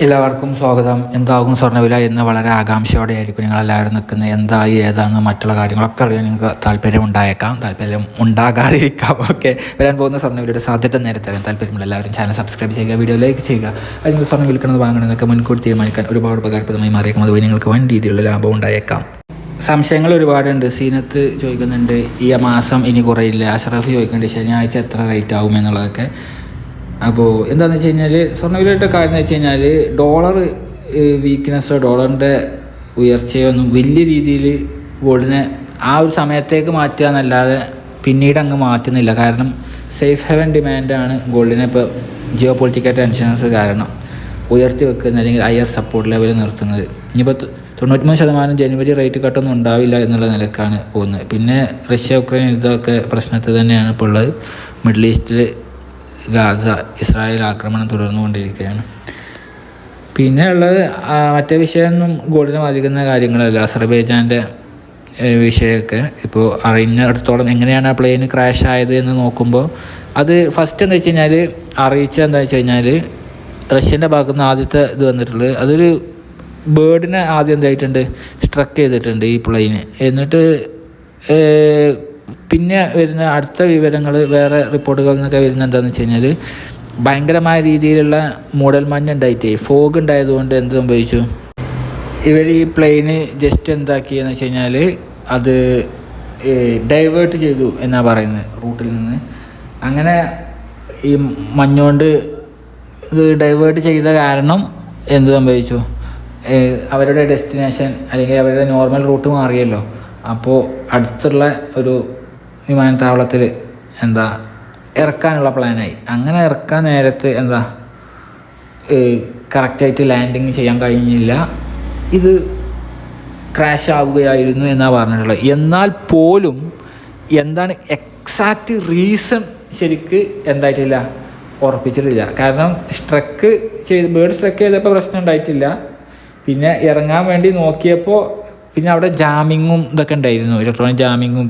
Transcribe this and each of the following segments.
എല്ലാവർക്കും സ്വാഗതം. എന്താകും സ്വർണവില എന്ന് വളരെ ആകാംക്ഷയോടെ ആയിരിക്കും നിങ്ങൾ എല്ലാവരും നിൽക്കുന്നത്. എന്തായി ഏതാണ് മറ്റുള്ള കാര്യങ്ങളൊക്കെ അറിയാൻ നിങ്ങൾക്ക് താല്പര്യം ഉണ്ടായേക്കാം. താല്പര്യം ഉണ്ടാകാതിരിക്കാം. ഓക്കെ. വരാൻ പോകുന്ന സ്വർണവിലയുടെ സാധ്യത നേരത്തെ അറിയാൻ താല്പര്യമുള്ള എല്ലാവരും ചാനൽ സബ്സ്ക്രൈബ് ചെയ്യുക വീഡിയോ ലൈക്ക് ചെയ്യുക. അത് നിങ്ങൾ സ്വർണം വിൽക്കുന്നത് വാങ്ങണമെന്നൊക്കെ മുൻകൂട്ടി തീരുമാനിക്കാൻ ഒരുപാട് ഉപകാരപ്രദമായി മാറിയേക്കും. അതുവഴി നിങ്ങൾക്ക് വൻ രീതിയിലുള്ള ലാഭം ഉണ്ടായേക്കാം. സംശയങ്ങൾ ഒരുപാടുണ്ട്. സീനത്ത് ചോദിക്കുന്നുണ്ട് ഈ മാസം ഇനി കുറയില്ല. അഷറഫ് ചോദിക്കുന്നുണ്ട് ശനിയാഴ്ച എത്ര റേറ്റ് ആകും എന്നുള്ളതൊക്കെ. അപ്പോൾ എന്താണെന്ന് വെച്ച് കഴിഞ്ഞാൽ സ്വർണവിലയുടെ കാര്യം എന്ന് വെച്ച് കഴിഞ്ഞാൽ ഡോളർ വീക്ക്നെസ്സോ ഡോളറിന്റെ ഉയർച്ചയോ ഒന്നും വലിയ രീതിയിൽ ഗോൾഡിനെ ആ ഒരു സമയത്തേക്ക് മാറ്റുക എന്നല്ലാതെ പിന്നീട് അങ്ങ് മാറ്റുന്നില്ല. കാരണം സേഫ് ഹെവൻ ഡിമാൻഡാണ് ഗോൾഡിനെ ഇപ്പോൾ ജിയോ പൊളിറ്റിക്കൽ ടെൻഷൻസ് കാരണം ഉയർത്തി വെക്കുന്നത് അല്ലെങ്കിൽ അയർ സപ്പോർട്ട് ലെവൽ നിർത്തുന്നത്. ഇനിയിപ്പോൾ തൊണ്ണൂറ്റിമൂന്ന് ശതമാനം ജനുവരി റേറ്റ് കട്ടൊന്നും ഉണ്ടാവില്ല എന്നുള്ള നിലക്കാണ് പോകുന്നത്. പിന്നെ റഷ്യ ഉക്രൈൻ യുദ്ധമൊക്കെ പ്രശ്നത്തിൽ തന്നെയാണ് ഇപ്പോൾ ഉള്ളത്. മിഡിൽ ഈസ്റ്റിൽ ഗാസ ഇസ്രായേൽ ആക്രമണം തുടർന്നുകൊണ്ടിരിക്കുകയാണ്. പിന്നെ ഉള്ളത് ആ, മറ്റേ വിഷയമൊന്നും ഗോൾഡിനെ ബാധിക്കുന്ന കാര്യങ്ങളല്ല. അസർബൈജാന്റെ വിഷയമൊക്കെ ഇപ്പോൾ അറിഞ്ഞിടത്തോളം എങ്ങനെയാണ് ആ പ്ലെയിൻ ക്രാഷ് ആയത് എന്ന് നോക്കുമ്പോൾ അത് ഫസ്റ്റ് എന്താ വെച്ച് കഴിഞ്ഞാൽ അറിയിച്ച എന്താ വെച്ച് കഴിഞ്ഞാൽ റഷ്യന്റെ ഭാഗത്തുനിന്ന് ആദ്യത്തെ ഇത് വന്നിട്ടുള്ളത് അതൊരു ബേർഡിനെ ആദ്യം എന്തായിട്ടുണ്ട്? സ്ട്രക്ക് ചെയ്തിട്ടുണ്ട് ഈ പ്ലെയിന് എന്നിട്ട് പിന്നെ വരുന്ന അടുത്ത വിവരങ്ങൾ വേറെ റിപ്പോർട്ടുകളിൽ നിന്നൊക്കെ വരുന്ന എന്താണെന്ന് വെച്ച് കഴിഞ്ഞാൽ ഭയങ്കരമായ രീതിയിലുള്ള മൂടൽ മഞ്ഞ് ഉണ്ടായിട്ടേ ഫോഗ് ഉണ്ടായതുകൊണ്ട് എന്ത് സംഭവിച്ചു? ഇവർ ഈ പ്ലെയിന് ജസ്റ്റ് എന്താക്കിയെന്ന് വെച്ച് കഴിഞ്ഞാൽ അത് ഡൈവേർട്ട് ചെയ്തു എന്നാണ് പറയുന്നത് റൂട്ടിൽ നിന്ന്. അങ്ങനെ ഈ മഞ്ഞുകൊണ്ട് ഇത് ഡൈവേർട്ട് ചെയ്ത കാരണം എന്ത് സംഭവിച്ചു? അവരുടെ ഡെസ്റ്റിനേഷൻ അല്ലെങ്കിൽ അവരുടെ നോർമൽ റൂട്ട് മാറിയല്ലോ. അപ്പോൾ അടുത്തുള്ള ഒരു വിമാനത്താവളത്തിൽ എന്താ ഇറക്കാനുള്ള പ്ലാനായി അങ്ങനെ ഇറക്കാൻ നേരത്ത് എന്താ കറക്റ്റായിട്ട് ലാൻഡിങ് ചെയ്യാൻ കഴിഞ്ഞില്ല. ഇത് ക്രാഷ് ആവുകയായിരുന്നു എന്നാണ് പറഞ്ഞിട്ടുള്ളത്. എന്നാൽ പോലും എന്താണ് എക്സാക്റ്റ് റീസൺ ശരിക്ക് എന്തായിട്ടില്ല? ഉറപ്പിച്ചിട്ടില്ല. കാരണം സ്ട്രക്ക് ചെയ്ത് ബേർഡ് സ്ട്രക്ക് ചെയ്തപ്പോൾ പ്രശ്നം ഉണ്ടായിട്ടില്ല. പിന്നെ ഇറങ്ങാൻ വേണ്ടി നോക്കിയപ്പോൾ പിന്നെ അവിടെ ജാമിങ്ങും ഇതൊക്കെ ഉണ്ടായിരുന്നു. ഇലക്ട്രോണിക് ജാമിങ്ങും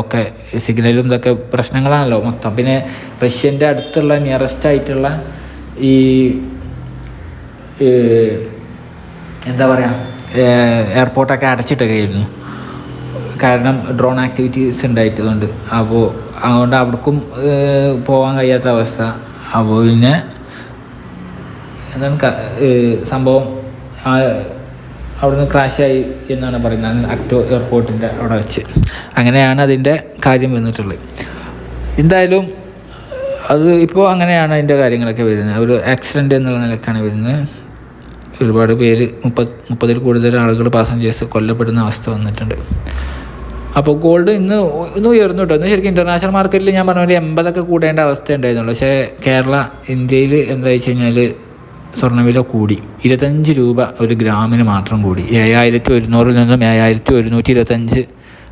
ഒക്കെ സിഗ്നലും ഇതൊക്കെ പ്രശ്നങ്ങളാണല്ലോ മൊത്തം. പിന്നെ റഷ്യന്റെ അടുത്തുള്ള നിയറസ്റ്റ് ആയിട്ടുള്ള ഈ എന്താ പറയുക എയർപോർട്ടൊക്കെ അടച്ചിട്ടൊക്കെയായിരുന്നു. കാരണം ഡ്രോൺ ആക്ടിവിറ്റീസ് ഉണ്ടായിട്ടതുകൊണ്ട്. അപ്പോൾ അതുകൊണ്ട് അവിടേക്കും പോകാൻ കഴിയാത്ത അവസ്ഥ. അപ്പോൾ പിന്നെ എന്താണ് സംഭവം അവിടുന്ന് ക്രാഷായി എന്നാണ് പറയുന്നത്. അക്ടോ എയർപോർട്ടിന്റെ അവിടെ വെച്ച്. അങ്ങനെയാണ് അതിന്റെ കാര്യം വന്നിട്ടുള്ളത്. എന്തായാലും അത് ഇപ്പോൾ അങ്ങനെയാണ് അതിന്റെ കാര്യങ്ങളൊക്കെ വരുന്നത്. ഒരു ആക്സിഡന്റ് എന്നുള്ള നിലക്കാണ് വരുന്നത്. ഒരുപാട് പേര് മുപ്പത് മുപ്പതിൽ കൂടുതൽ ആളുകൾ പാസഞ്ചേഴ്സ് കൊല്ലപ്പെടുന്ന അവസ്ഥ വന്നിട്ടുണ്ട്. അപ്പോൾ ഗോൾഡ് ഇന്ന് ഇന്ന് ഉയർന്നു കേട്ടോ ഇന്ന് ശരിക്കും ഇന്റർനാഷണൽ മാർക്കറ്റിൽ ഞാൻ പറഞ്ഞ പോലെ എൺപതൊക്കെ കൂടേണ്ട അവസ്ഥ ഉണ്ടായിരുന്നുള്ളൂ. പക്ഷേ കേരള ഇന്ത്യയിൽ എന്താ വെച്ച് കഴിഞ്ഞാൽ സ്വർണവില കൂടി. ഇരുപത്തഞ്ച് രൂപ ഒരു ഗ്രാമിന് മാത്രം കൂടി. ഏഴായിരത്തി ഒരുന്നൂറിൽ നിന്നും ഏഴായിരത്തി ഒരുന്നൂറ്റി ഇരുപത്തഞ്ച്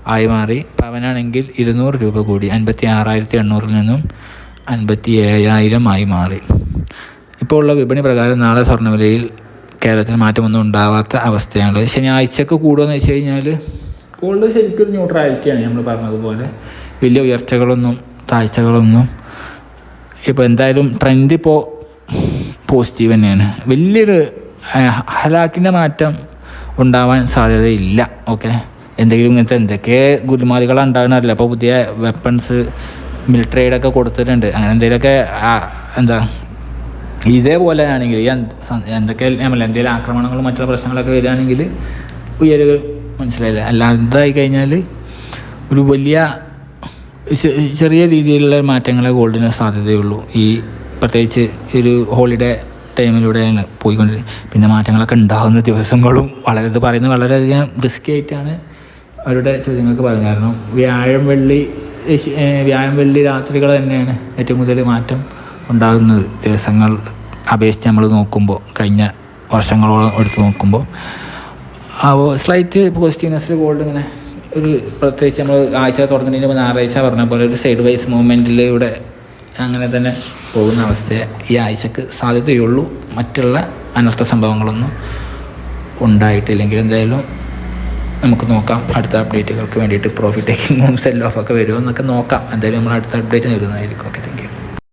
ആയി മാറി. പവനാണെങ്കിൽ ഇരുന്നൂറ് രൂപ കൂടി. അൻപത്തി ആറായിരത്തി എണ്ണൂറിൽ നിന്നും അൻപത്തി ഏഴായിരം ആയി മാറി. ഇപ്പോൾ ഉള്ള വിപണി പ്രകാരം നാളെ സ്വർണവിലയിൽ കേരളത്തിൽ മാറ്റമൊന്നും ഉണ്ടാവാത്ത അവസ്ഥയാണ്. ശനിയാഴ്ചക്ക് കൂടുമെന്ന് വെച്ച് കഴിഞ്ഞാൽ ഗോൾഡ് ശരിക്കും ന്യൂട്രാലിറ്റിയാണ് നമ്മൾ പറഞ്ഞതുപോലെ. വലിയ ഉയർച്ചകളൊന്നും താഴ്ചകളൊന്നും. ഇപ്പോൾ എന്തായാലും ട്രെൻഡ് ഇപ്പോൾ പോസിറ്റീവ് തന്നെയാണ്. വലിയൊരു ഹലാക്കിന്റെ മാറ്റം ഉണ്ടാവാൻ സാധ്യതയില്ല. ഓക്കെ? എന്തെങ്കിലും ഇങ്ങനത്തെ എന്തൊക്കെ ഗുരുമാലികളാണ് ഉണ്ടാകുന്നറിയില്ല. അപ്പോൾ പുതിയ വെപ്പൺസ് മിലിറ്ററി എയ്ഡൊക്കെ കൊടുത്തിട്ടുണ്ട്. അങ്ങനെ എന്തെങ്കിലുമൊക്കെ എന്താ ഇതേപോലെ ആണെങ്കിൽ എന്തൊക്കെ എന്തെങ്കിലും ആക്രമണങ്ങളും മറ്റുള്ള പ്രശ്നങ്ങളൊക്കെ വരികയാണെങ്കിൽ ഉയരുക മനസ്സിലായില്ല? അല്ലാതായി കഴിഞ്ഞാൽ ഒരു വലിയ ചെറിയ രീതിയിലുള്ള മാറ്റങ്ങളെ ഗോൾഡിന് സാധ്യതയുള്ളൂ. ഈ പ്രത്യേകിച്ച് ഒരു ഹോളിഡേ ടൈമിലൂടെയാണ് പോയിക്കൊണ്ടിരിക്കുന്നത് പിന്നെ മാറ്റങ്ങളൊക്കെ ഉണ്ടാകുന്ന ദിവസങ്ങളും വളരെ ഇത് പറയുന്നത് വളരെയധികം റിസ്കി ആയിട്ടാണ് അവരുടെ ചോദ്യങ്ങൾക്ക് പറയുന്നത്. കാരണം വ്യാഴം വെള്ളി വ്യാഴം വെള്ളി രാത്രികൾ തന്നെയാണ് ഏറ്റവും കൂടുതൽ മാറ്റം ഉണ്ടാകുന്നത്. ദിവസങ്ങൾ അപേക്ഷിച്ച് നമ്മൾ നോക്കുമ്പോൾ കഴിഞ്ഞ വർഷങ്ങളോളം എടുത്ത് നോക്കുമ്പോൾ. അപ്പോൾ സ്ലൈറ്റ് പോസിറ്റീവ്നെസ്സിൽ ഗോൾഡ് ഇങ്ങനെ ഒരു പ്രത്യേകിച്ച് നമ്മൾ ആഴ്ച തുടങ്ങുന്നതിന് ഞായറാഴ്ച പറഞ്ഞ പോലെ ഒരു സൈഡ് വൈസ് മൂവ്മെന്റിലൂടെ അങ്ങനെ തന്നെ പോകുന്ന അവസ്ഥയെ ഈ ആഴ്ചക്ക് സാധ്യതയുള്ളൂ. മറ്റുള്ള അനർത്ഥ സംഭവങ്ങളൊന്നും ഉണ്ടായിട്ടില്ലെങ്കിൽ എന്തായാലും നമുക്ക് നോക്കാം. അടുത്ത അപ്ഡേറ്റുകൾക്ക് വേണ്ടിയിട്ട് പ്രോഫിറ്റ് ടേക്കിങ്ങും സെൽ ഓഫ് ഒക്കെ വരുമോ എന്നൊക്കെ നോക്കാം. എന്തായാലും നമ്മൾ അടുത്ത അപ്ഡേറ്റ് നൽകുന്നതായിരിക്കും. ഓക്കെ